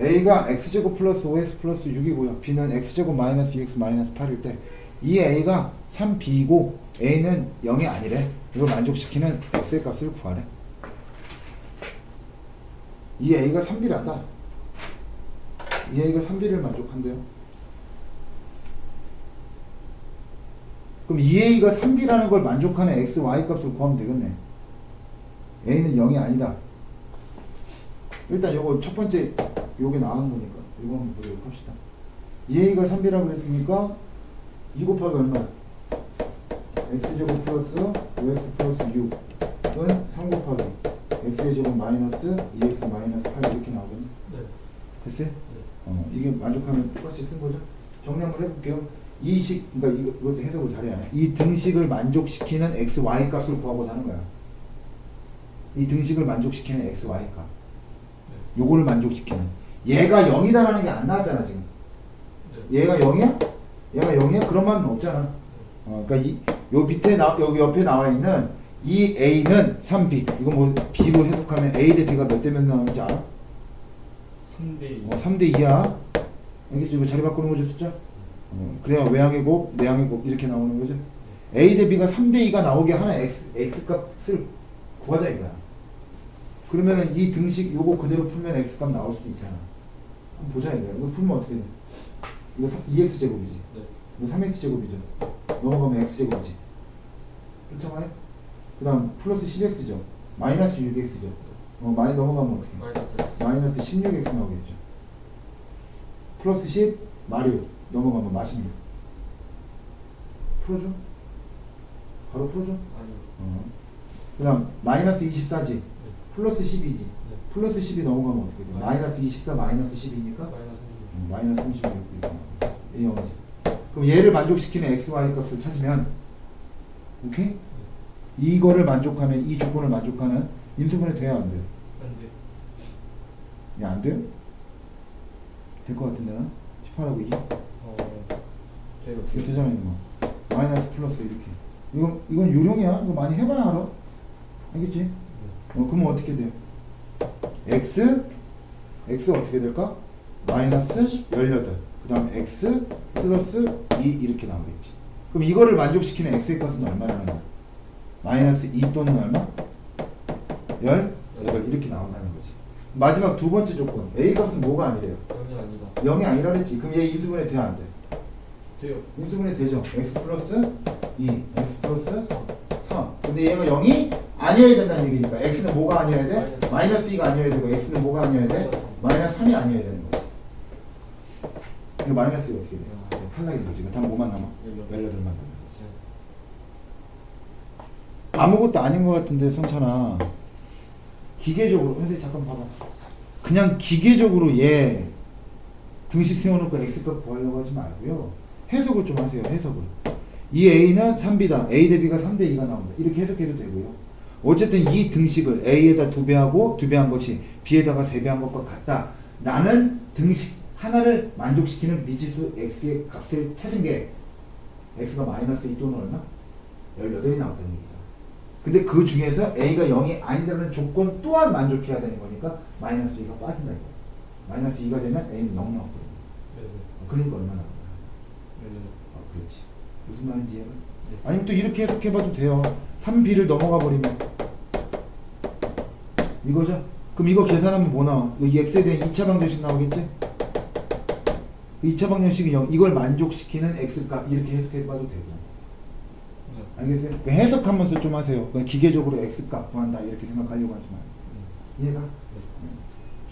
a가 x제곱 플러스 5x 플러스 6이고요. b는 x제곱 마이너스 2x 마이너스 8일 때 이 a가 3b이고 a는 0이 아니래. 이걸 만족시키는 x의 값을 구하래. 이 a가 3b란다. 이 a가 3b를 만족한대요. 그럼 이 a가 3b라는 걸 만족하는 x, y 값을 구하면 되겠네. a는 0이 아니다. 일단 요거 첫 번째 요게 나온 거니까 이거 한번 보도록 합시다. 이 a가 3b라고 그랬으니까 2 곱하기 얼마? x제곱 플러스 5x 플러스 6은 3 곱하기 x의 제곱 마이너스 2x 마이너스 8 이렇게 나오겠네. 네. 됐어요? 어, 이게 만족하면 똑같이 쓴 거죠? 정리 한번 해볼게요. 이 식, 그러니까 이거, 이것도 해석을 잘해야 해. 이 등식을 만족시키는 x, y 값을 구하고자 하는 거야. 이 등식을 만족시키는 x, y 값. 요거를 만족시키는. 얘가 0이다라는 게 안 나왔잖아, 지금. 네. 얘가 0이야? 얘가 0이야? 그런 말은 없잖아. 어, 그러니까 이, 요 밑에 나, 여기 옆에 나와 있는 이 a는 3b. 이거 뭐 b로 해석하면 a 대 b가 몇 대 몇 나오는지 알아? 3대 2. 어, 3대 2야. 알겠지? 이거 자리 바꾸는 거죠, 숫자? 어, 그래야 외항의 곱, 내항의 곱 이렇게 나오는 거죠. a 대 b가 3대 2가 나오게 하는 x, x 값을 구하자 이거야. 그러면은 이 등식 요거 그대로 풀면 x 값 나올 수도 있잖아. 한번 보자 이거야. 이거 풀면 어떻게 돼? 이거 2x 제곱이지. 네. 이거 3x 제곱이죠. 넘어가면 x 제곱이지. 그렇잖아요? 그 다음 플러스 10x죠. 마이너스 6x죠. 어, 많이 넘어가면 어떻게 해? 마이너스 마이너스 16x 나오겠죠. 플러스 10 마리오 넘어가면 마십니다. 풀어줘. 바로 풀어줘. 아니요. 어. 그 다음 마이너스 24지. 네. 플러스 12지. 네. 플러스 10이 넘어가면 어떻게 돼? 마이너스 24 마이너스 10이니까 마이너스 36. 마이너스 36 이렇게. 이 0이지. 그럼 얘를 만족시키는 x, y 값을 찾으면 오케이? 이거를 만족하면 이 조건을 만족하는 인수분해 돼야 안 돼요? 안돼. 야, 안 돼요? 될 것 같은데, 나? 18하고 2? 어. 이거 어떻게 되잖아, 이거. 마이너스 플러스 이렇게. 이건, 이건 요령이야. 이거 많이 해봐야 알아. 알겠지? 네. 어, 그러면 어떻게 돼요? x, x 어떻게 될까? 마이너스 18. 그 다음 x 플러스 2 이렇게 나오겠지. 그럼 이거를 만족시키는 x의 값은 얼마라는 거야? 마이너스 2 또는 얼마? 18 이렇게 나온다는 거지. 마지막 두 번째 조건. a 값은 뭐가 아니래요? 0이 아니다. 0이 아니라 그랬지. 그럼 얘 인수분해 돼야 안 돼? 돼요. 인수분해 되죠. x 플러스 2, x 플러스 3. 근데 얘가 0이 아니어야 된다는 얘기니까 x는 뭐가 아니어야 돼? 마이너스. 마이너스 2가 아니어야 되고 x는 뭐가 아니어야 돼? 마이너스 3이 아니어야 되는 거지. 이거 마이너스가 어떻게 돼? 탈락인 거지. 다음 뭐만 남아? 18만 남아. 아무것도 아닌 것 같은데 성찬아 기계적으로 선생님 잠깐 봐봐 그냥 기계적으로 얘 등식 세워놓고 x값 구하려고 하지 말고요 해석을 좀 하세요 해석을 이 a는 3b다 a 대 b가 3대 2가 나온다 이렇게 해석해도 되고요 어쨌든 이 등식을 a에다 두 배하고 두 배 한 것이 b에다가 세 배 한 것과 같다 라는 등식 하나를 만족시키는 미지수 x의 값을 찾은 게 x가 마이너스 2 또는 얼마? 18이 나왔다는 얘기죠 근데 그 중에서 a가 0이 아니라는 조건 또한 만족해야 되는 거니까 마이너스 2가 빠진다 이거. 마이너스 2가 되면 a는 0 나왔거든요. 네네. 그러니까 얼마나 나와요? 네네. 아, 그렇지. 무슨 말인지 이해가? 네. 아니면 또 이렇게 해석해봐도 돼요. 3b를 넘어가 버리면 이거죠? 그럼 이거 계산하면 뭐 나와? 이 x에 대한 2차 방정식 나오겠지? 그 2차 방정식이 0. 이걸 만족시키는 x값 이렇게 해석해봐도 되고. 네. 알겠어요? 그 해석하면서 좀 하세요. 기계적으로 x값 구한다 이렇게 생각하려고 하지 마요. 네. 이해가? 네.